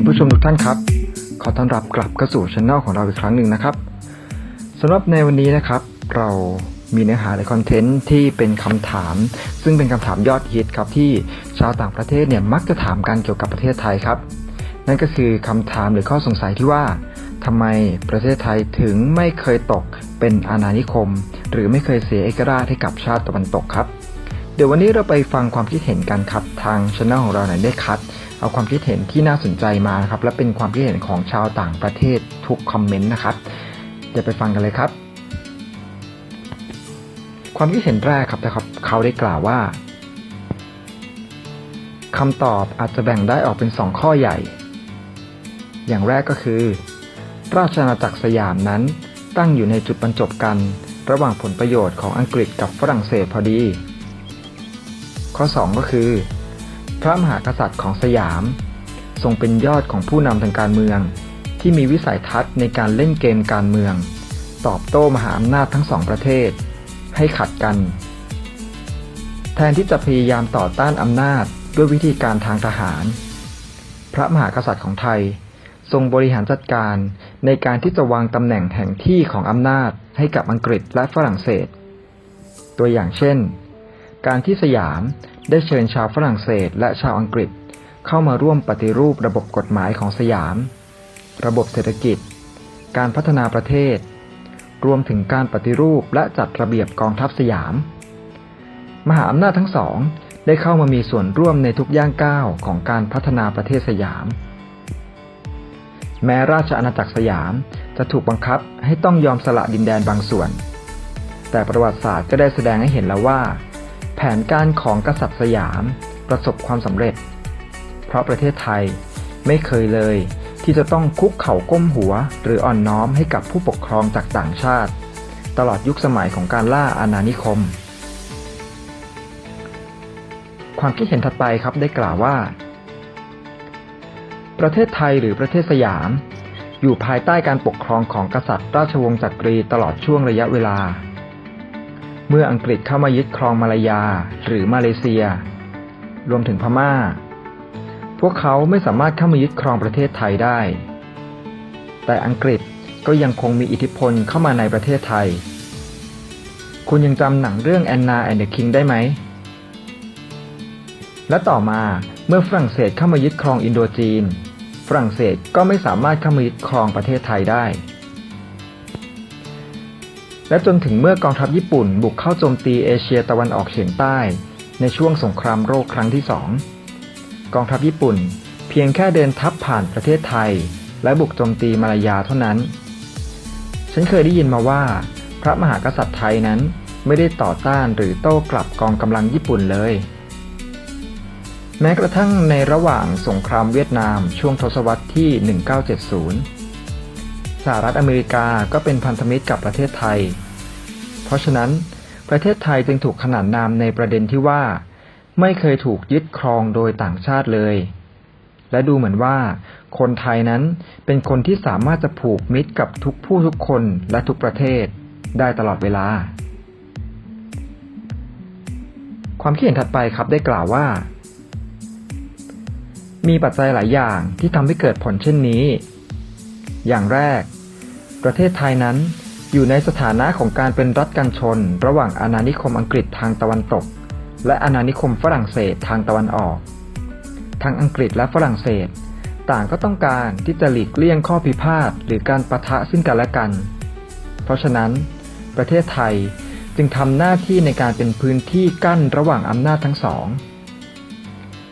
ดีผู้ชมทุกท่านครับ ขอต้อนรับกลับเข้าสู่ช anel ของเราอีกครั้งหนึ่งนะครับสำหรับในวันนี้นะครับ เรามีเนื้อหาในคอนเทนต์ที่เป็นคำถาม ซึ่งเป็นคำถามยอดฮิตครับที่ชาวต่างประเทศเนี่ยมักจะถามกันเกี่ยวกับประเทศไทยครับ นั่นก็คือคำถามหรือข้อสงสัยที่ว่าทำไมประเทศไทยถึงไม่เคยตกเป็นอาณานิคม หรือไม่เคยเสียเอกราชให้กับชาติตะวันตกครับ เดี๋ยววันนี้เราไปฟังความคิดเห็นกันครับทางช anel ของเราเนี่ยได้คัด เอาความคิดเห็นที่น่าสนใจมานะครับและเป็นความคิดเห็นของชาวต่างประเทศทุกคอมเมนต์นะครับเดี๋ยวไปฟังกันเลยครับ ความคิดเห็นแรกครับนะครับ เขาได้กล่าวว่าคำตอบอาจจะแบ่งได้ออกเป็นสองข้อใหญ่ อย่างแรกก็คือ ราชอาณาจักรสยามนั้นตั้งอยู่ในจุดบรรจบกัน ระหว่างผลประโยชน์ของอังกฤษกับฝรั่งเศสพอดี ข้อ 2 ก็คือ พระมหากษัตริย์ของสยาม ทรงเป็นยอดของผู้นำทางการเมือง ที่มีวิสัยทัศน์ในการเล่นเกมการเมือง ตอบโต้มหาอำนาจทั้งสองประเทศ ให้ขัดกัน แทนที่จะพยายามต่อต้านอำนาจด้วยวิธีการทางทหาร พระมหากษัตริย์ของไทย ทรงบริหารจัดการในการที่จะวางตำแหน่งแห่งที่ของอำนาจให้กับอังกฤษและฝรั่งเศส ตัวอย่างเช่น การที่สยาม ได้เชิญชาวฝรั่งเศสและชาวอังกฤษ เข้ามาร่วมปฏิรูประบบกฎหมายของสยาม ระบบเศรษฐกิจ การพัฒนาประเทศ รวมถึงการปฏิรูปและจัดระเบียบกองทัพสยาม มหาอำนาจทั้งสองได้เข้ามามีส่วนร่วมในทุกย่างก้าวของการพัฒนาประเทศสยาม แม้ราชอาณาจักรสยามจะถูกบังคับให้ต้องยอมสละดินแดนบางส่วน แต่ประวัติศาสตร์ก็ได้แสดงให้เห็นแล้วว่า แผนการของกษัตริย์สยามประสบความสำเร็จ เพราะประเทศไทยไม่เคยเลย ที่จะต้องคุกเข่าก้มหัว หรืออ่อนน้อมให้กับผู้ปกครองจากต่างชาติ ตลอดยุคสมัยของการล่าอาณานิคม ความคิดเห็นถัดไปครับได้กล่าวว่า ประเทศไทยหรือประเทศสยาม อยู่ภายใต้การปกครองของกษัตริย์ราชวงศ์จักรีตลอดช่วงระยะเวลา เมื่ออังกฤษเข้ามายึดครองมาลายาหรือมาเลเซีย รวมถึงพม่า พวกเขาไม่สามารถเข้ามายึดครองประเทศไทยได้ แต่อังกฤษก็ยังคงมีอิทธิพลเข้ามาในประเทศไทย คุณยังจำหนังเรื่องแอนนาแอนเดอะคิงได้ไหม และต่อมาเมื่อฝรั่งเศสเข้ามายึดครองอินโดจีน ฝรั่งเศสก็ไม่สามารถเข้ามายึดครองประเทศไทยได้ และจนถึงเมื่อกองทัพญี่ปุ่นบุกเข้าโจมตีเอเชียตะวันออกเฉียงใต้ ในช่วงสงครามโลกครั้งที่สองกองทัพญี่ปุ่นเพียงแค่เดินทัพผ่านประเทศไทย และบุกโจมตีมาลายาเท่านั้น ฉันเคยได้ยินมาว่า พระมหากษัตริย์ไทยนั้นไม่ได้ต่อต้านหรือโต้กลับกองกำลังญี่ปุ่นเลย แม้กระทั่งในระหว่างสงครามเวียดนามช่วงทศวรรษที่ 1970 สหรัฐอเมริกาก็เป็นพันธมิตรกับประเทศไทย เพราะฉะนั้นประเทศไทยจึงถูกขนานนามในประเด็นที่ว่า ไม่เคยถูกยึดครองโดยต่างชาติเลย และดูเหมือนว่า คนไทยนั้นเป็นคนที่สามารถจะผูกมิตรกับทุกผู้ทุกคนและทุกประเทศได้ตลอดเวลา ความคิดเห็นถัดไปครับได้กล่าวว่า มีปัจจัยหลายอย่างที่ทำให้เกิดผลเช่นนี้ อย่างแรก ประเทศไทยนั้นอยู่ในสถานะของการเป็นรัฐกันชน ระหว่างอาณานิคมอังกฤษทางตะวันตก และอาณานิคมฝรั่งเศสทางตะวันออก ทั้งอังกฤษและฝรั่งเศส ต่างก็ต้องการที่จะหลีกเลี่ยงข้อพิพาทหรือการประทะซึ่งกันและกัน เพราะฉะนั้น ประเทศไทยจึงทำหน้าที่ในการเป็นพื้นที่กั้นระหว่างอำนาจทั้งสอง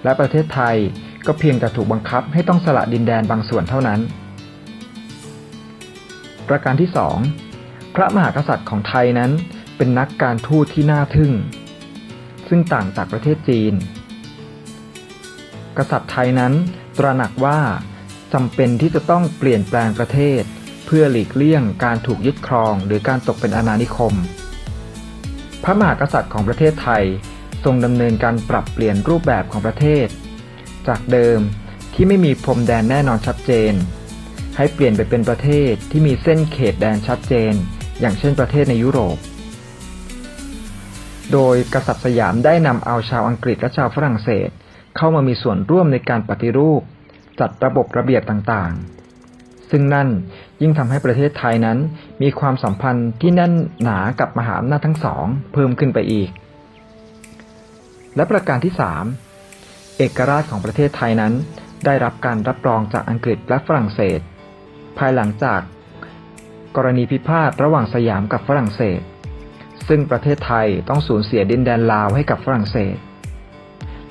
และประเทศไทยก็เพียงแต่ถูกบังคับให้ต้องสละดินแดนบางส่วนเท่านั้น ประการที่สองพระมหากษัตริย์ของไทยนั้นเป็นนักการทูตที่น่าทึ่ง ซึ่งต่างจากประเทศจีน กษัตริย์ไทยนั้นตระหนักว่าจำเป็นที่จะต้องเปลี่ยนแปลงประเทศ เพื่อหลีกเลี่ยงการถูกยึดครองหรือการตกเป็นอาณานิคม พระมหากษัตริย์ของประเทศไทยทรงดำเนินการปรับเปลี่ยนรูปแบบของประเทศ จากเดิมที่ไม่มีพรมแดนแน่นอนชัดเจน ให้เปลี่ยนไปเป็นประเทศที่มีเส้นเขตแดนชัดเจน อย่างเช่นประเทศในยุโรป โดยกษัตริย์สยามได้นำเอาชาวอังกฤษและชาวฝรั่งเศส เข้ามามีส่วนร่วมในการปฏิรูป จัดระบบระเบียบต่างๆ ซึ่งนั่นยิ่งทำให้ประเทศไทยนั้นมีความสัมพันธ์ที่แน่นหนากับมหาอำนาจทั้งสอง เพิ่มขึ้นไปอีก และประการที่ 3 เอกราชของประเทศไทยนั้นได้รับการรับรองจากอังกฤษและฝรั่งเศส ภายหลังจาก กรณีพิพาทระหว่างสยามกับฝรั่งเศส ซึ่งประเทศไทยต้องสูญเสียดินแดนลาวให้กับฝรั่งเศส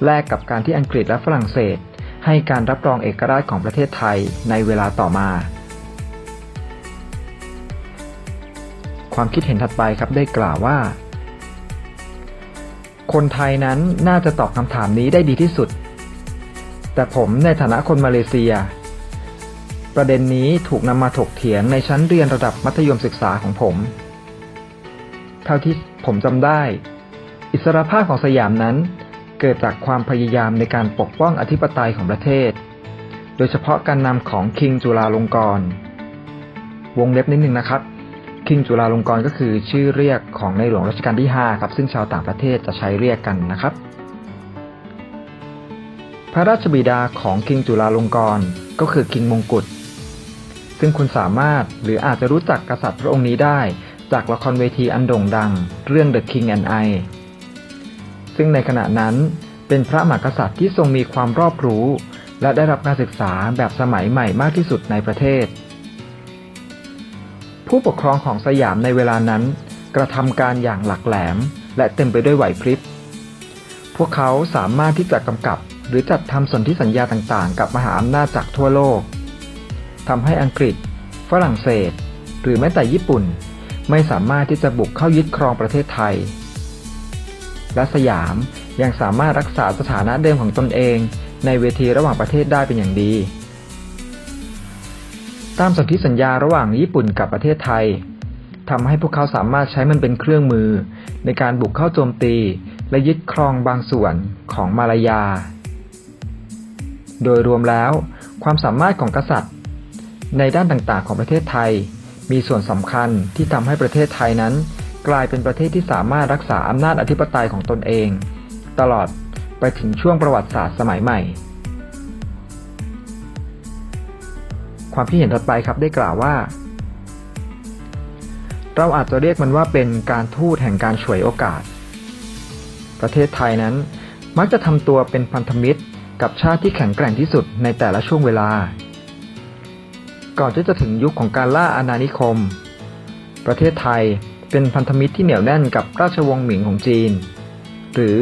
แลกกับการที่อังกฤษและฝรั่งเศส ให้การรับรองเอกราชของประเทศไทยในเวลาต่อมา ความคิดเห็นถัดไปครับได้กล่าวว่า คนไทยนั้นน่าจะตอบคำถามนี้ได้ดีที่สุดแต่ผมในฐานะคนมาเลเซีย ประเด็นนี้ถูกนำมาถกเถียงในชั้นเรียนระดับมัธยมศึกษาของผม เท่าที่ผมจำได้ อิสรภาพของสยามนั้น เกิดจากความพยายามในการปกป้องอธิปไตยของประเทศ โดยเฉพาะการนำของคิงจุลาลงกรณ์วงเล็บนิดนึงนะครับ คิงจุลาลงกรณ์ก็คือชื่อเรียกของในหลวงรัชกาลที่ 5 ครับ ซึ่งชาวต่างประเทศจะใช้เรียกกันนะครับ พระราชบิดาของคิงจุลาลงกรณ์ก็คือคิงมงกุฎ ซึ่งคุณสามารถหรืออาจจะรู้จักกษัตริย์พระองค์นี้ได้ จากละครเวทีอันโด่งดัง เรื่อง The King and I ซึ่งในขณะนั้นเป็นพระมหากษัตริย์ที่ทรงมีความรอบรู้ และได้รับการศึกษาแบบสมัยใหม่มากที่สุดในประเทศ ผู้ปกครองของสยามในเวลานั้น กระทำการอย่างหลักแหลม และเต็มไปด้วยไหวพริบ พวกเขาสามารถที่จะกำกับหรือจัดทำสนธิสัญญาต่างๆ กับมหาอำนาจจากทั่วโลก ทำให้อังกฤษ ฝรั่งเศส หรือแม้แต่ญี่ปุ่น ไม่สามารถที่จะบุกเข้ายึดครองประเทศไทย และสยามยังสามารถรักษาสถานะเดิมของตนเอง ในเวทีระหว่างประเทศได้เป็นอย่างดี ตามสนธิสัญญาระหว่างญี่ปุ่นกับประเทศไทยทำให้พวกเขาสามารถใช้มันเป็นเครื่องมือ ในการบุกเข้าโจมตี และยึดครองบางส่วนของมาลายา โดยรวมแล้ว ความสามารถของกษัตริย์ ในด้านต่างๆ ของประเทศไทย มีส่วนสำคัญที่ทำให้ประเทศไทยนั้น กลายเป็นประเทศที่สามารถรักษาอำนาจอธิปไตยของตนเอง ตลอดไปถึงช่วงประวัติศาสตร์สมัยใหม่ ความคิดเห็นถัดไปครับได้กล่าวว่า เราอาจจะเรียกมันว่าเป็นการทูตแห่งการฉวยโอกาส ประเทศไทยนั้น มักจะทำตัวเป็นพันธมิตรกับชาติที่แข็งแกร่งที่สุดในแต่ละช่วงเวลา ก่อนที่จะถึงยุคของการล่าอาณานิคม ประเทศไทยเป็นพันธมิตรที่เหนียวแน่นกับราชวงศ์หมิงของจีน หรือ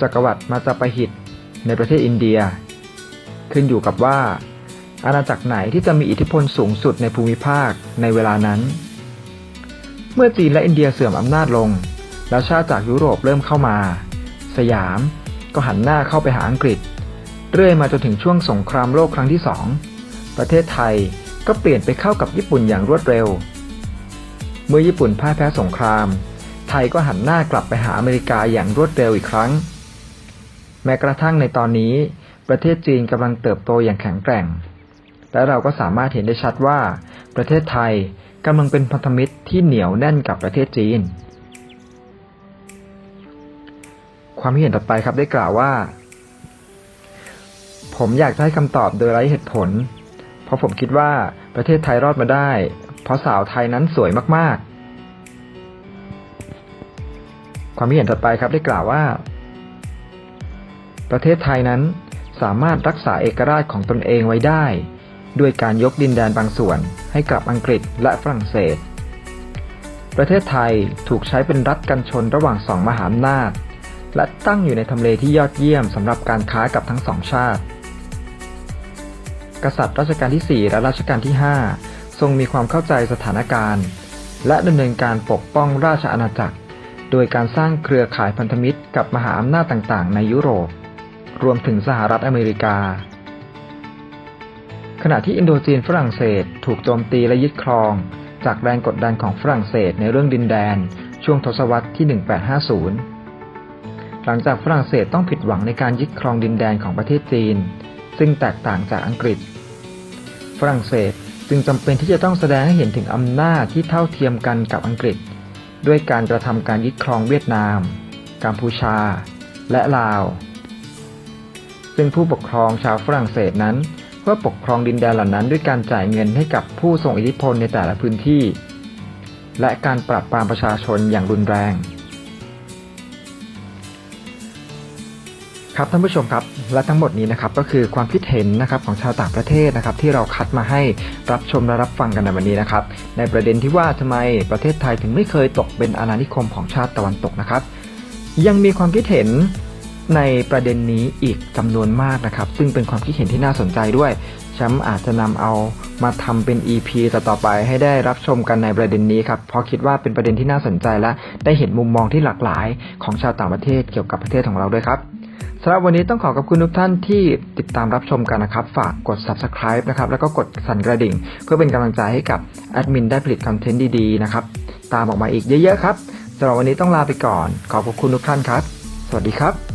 จักรวรรดิมาจาปหิตในประเทศอินเดีย ขึ้นอยู่กับว่า อาณาจักรไหนที่จะมีอิทธิพลสูงสุดในภูมิภาคในเวลานั้น เมื่อจีนและอินเดียเสื่อมอำนาจลง แล้วชาติจากยุโรปเริ่มเข้ามา สยามก็หันหน้าเข้าไปหาอังกฤษ เรื่อยมาจนถึงช่วงสงครามโลกครั้งที่สองประเทศไทย ก็เปลี่ยนไปเข้ากับญี่ปุ่นอย่างรวดเร็ว เมื่อญี่ปุ่นพ่ายแพ้สงคราม ไทยก็หันหน้ากลับไปหาอเมริกาอย่างรวดเร็วอีกครั้ง แม้กระทั่งในตอนนี้ ประเทศจีนกำลังเติบโตอย่างแข็งแกร่ง และเราก็สามารถเห็นได้ชัดว่า ประเทศไทยกำลังเป็นพันธมิตรที่เหนียวแน่นกับประเทศจีน ความเห็นต่อไปครับได้กล่าวว่า ผมอยากให้คำตอบโดยไร้เหตุผล ราะผมคิดว่าประเทศไทยรอดมาได้ เพราะสาวไทยนั้นสวยมากๆ ความเห็นต่อไปครับได้กล่าวว่า ประเทศไทยนั้นสามารถรักษาเอกราชของตนเองไว้ได้ ด้วยการยกดินแดนบางส่วนให้กับอังกฤษและฝรั่งเศส ประเทศไทยถูกใช้เป็นรัฐกันชนระหว่างสองมหาอำนาจ และตั้งอยู่ในทำเลที่ยอดเยี่ยมสำหรับการค้ากับทั้งสองชาติ กษัตริย์รัชกาลที่ 4 และรัชกาลที่ 5 ทรงมีความเข้าใจสถานการณ์ และดำเนินการปกป้องราชอาณาจักร โดยการสร้างเครือข่ายพันธมิตรกับมหาอำนาจต่างๆ ในยุโรป รวมถึงสหรัฐอเมริกา ขณะที่อินโดจีนฝรั่งเศสถูกโจมตีและยึดครอง จากแรงกดดันของฝรั่งเศสในเรื่องดินแดน ช่วงทศวรรษที่ 1850 หลังจากฝรั่งเศสต้องผิดหวังในการยึดครองดินแดนของประเทศจีน ซึ่งแตกต่างจากอังกฤษ ฝรั่งเศสจึงจำเป็นที่จะต้องแสดงให้เห็นถึงอำนาจที่เท่าเทียมกันกับอังกฤษ ด้วยการกระทำการยึดครองเวียดนาม กัมพูชา และลาว ซึ่งผู้ปกครองชาวฝรั่งเศสนั้นเพื่อปกครองดินแดนเหล่านั้นด้วยการจ่ายเงินให้กับผู้ทรงอิทธิพลในแต่ละพื้นที่ และการปราบปรามประชาชนอย่างรุนแรง ครับท่านผู้ชมครับและทั้งหมดนี้นะครับก็คือความคิดเห็นนะครับของชาวต่างประเทศนะครับที่เราคัดมาให้รับชมและรับฟังกันในวันนี้นะครับในประเด็นที่ว่าทำไมประเทศไทยถึงไม่เคยตกเป็นอาณานิคมของชาติตะวันตกนะครับ ยังมีความคิดเห็นในประเด็นนี้อีกจำนวนมากนะครับ ซึ่งเป็นความคิดเห็นที่น่าสนใจด้วยแชมป์อาจจะนำเอามาทำเป็น EP ต่อๆไปให้ได้รับชมกันในประเด็นนี้ครับเพราะคิดว่าเป็นประเด็นที่น่าสนใจและได้เห็นมุมมองที่หลากหลายของชาวต่างประเทศเกี่ยวกับประเทศของเราด้วยครับ สำหรับวันนี้ต้องขอขอบคุณทุกท่านที่ติดตามรับชมกันนะครับ ฝากกด subscribe นะครับ แล้วก็กดสั่นกระดิ่ง เพื่อเป็นกำลังใจให้กับแอดมินได้ผลิตคอนเทนต์ดีๆนะครับ ตามออกมาอีกเยอะๆครับสำหรับวันนี้ต้องลาไปก่อน ขอบคุณทุกท่านครับ สวัสดีครับ